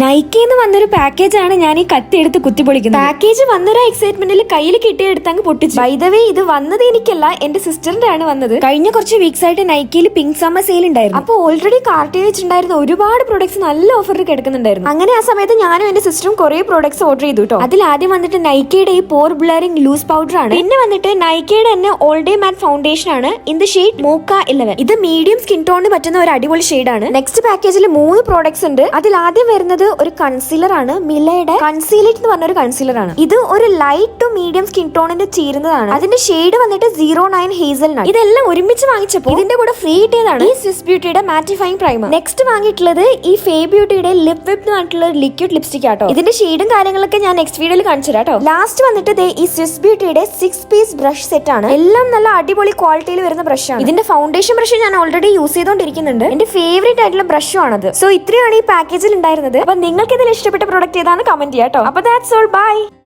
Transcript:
നൈക്കിന്ന് വന്നൊരു പാക്കേജ് ആണ് ഞാൻ ഈ കത്തി എടുത്ത് കുത്തിപ്പൊളിക്കുന്നത് പാക്കേജ് വന്നൊരു എക്സൈറ്റ്മെന്റിൽ കയ്യിൽ കിട്ടിയെടുത്ത് അങ്ങ് പൊട്ടിച്ചു. വൈദവേ ഇത് വന്നത് എനിക്കല്ല എന്റെ സിസ്റ്ററിന്റെ ആണ് വന്നത്. കഴിഞ്ഞ കുറച്ച് വീക്സ് ആയിട്ട് നൈക്കിയിൽ പിങ്ക് സമ്മർ സെയിൽ ഉണ്ടായിരുന്നു. അപ്പൊ ഓൾറെഡി കാർട്ടിൽ വെച്ചിട്ടുണ്ടായിരുന്ന ഒരുപാട് പ്രോഡക്ട്സ് നല്ല ഓഫറിൽ കിടക്കുന്നുണ്ടായിരുന്നു. അങ്ങനെ ആ സമയത്ത് ഞാനും എന്റെ സിസ്റ്ററും കുറെ പ്രോഡക്ട്സ് ഓർഡർ ചെയ്തു കേട്ടോ അതിൽ ആദ്യം വന്നിട്ട് നൈക്കിയുടെ ഈ പോർ ബ്ലറിംഗ് ലൂസ് പൗഡർ ആണ്. പിന്നെ വന്നിട്ട് നൈക്കിയുടെ തന്നെ ഓൾ ഡേ മാറ്റ് ഫൗണ്ടേഷൻ ആണ് ഇൻ ദ ഷെയ്ഡ് മൂക്ക ഇലവൻ ഇത് മീഡിയം സ്കിൻ ടോണിന് പറ്റുന്ന ഒരു അടിപൊളി ഷെയ്ഡ് ആണ്. നെക്സ്റ്റ് പാക്കേജിൽ മൂന്ന് പ്രോഡക്ട്സ് ഉണ്ട്. അതിൽ ആദ്യം വരുന്നത് ഒരു കൺസീലർ ആണ്. മിലയുടെ കൺസീലേറ്റ് എന്ന് പറഞ്ഞ ഒരു കൺസീലർ ആണ്. ഇത് ഒരു ലൈറ്റ് ടു മീഡിയം സ്കിൻ ടോണിന്റെ ചേരുന്നതാണ്. അതിന്റെ ഷെയ്ഡ് വന്നിട്ട് സീറോ നയൻ ഹേസൽ നട്ട് ഇതെല്ലാം ഒരുമിച്ച് വാങ്ങിച്ചപ്പോൾ ഇതിന്റെ കൂടെ ഫ്രീ കിട്ടിയതാണ് ഈ സ്വിസ് ബ്യൂട്ടിയുടെ മാറ്റിഫൈങ് പ്രൈമർ നെക്സ്റ്റ് വാങ്ങിയിട്ടുള്ളത് ഈ ഫേ ബ്യൂട്ടിയുടെ ലിപ് വിപ്പ് എന്ന് പറഞ്ഞിട്ടുള്ള ലിക്വിഡ് ലിപ്സ്റ്റിക് ആട്ടോ. ഇതിന്റെ ഷെയ്ഡും കാര്യങ്ങളൊക്കെ ഞാൻ നെക്സ്റ്റ് വീഡിയോയിൽ കാണിച്ചു കേട്ടോ ലാസ്റ്റ് വന്നിട്ട് ഈ സ്വിസ് ബ്യൂട്ടിയുടെ സിക്സ് പീസ് ബ്രഷ് സെറ്റ് ആണ്. എല്ലാം നല്ല അടിപൊളി ക്വാളിറ്റിയിൽ വരുന്ന ബ്രഷാണ് ആണ്. ഇതിന്റെ ഫൗണ്ടേഷൻ ബ്രഷ് ഞാൻ ഓൾറെഡി യൂസ് ചെയ്തുകൊണ്ടിരിക്കുന്നുണ്ട് എന്റെ ഫേവറേറ്റ് ആയിട്ടുള്ള ബ്രഷും ആണത്. സോ ഇത്രയാണ് ഈ പാക്കേജിൽ ഉണ്ടായിരുന്നത്. അപ്പൊ നിങ്ങൾക്ക് ഇതിൽ ഇഷ്ടപ്പെട്ട പ്രോഡക്റ്റ് ഏതാണ് കമന്റ് ചെയ്യാം കേട്ടോ അപ്പൊ ദാറ്റ്സ് ഓൾ ബൈ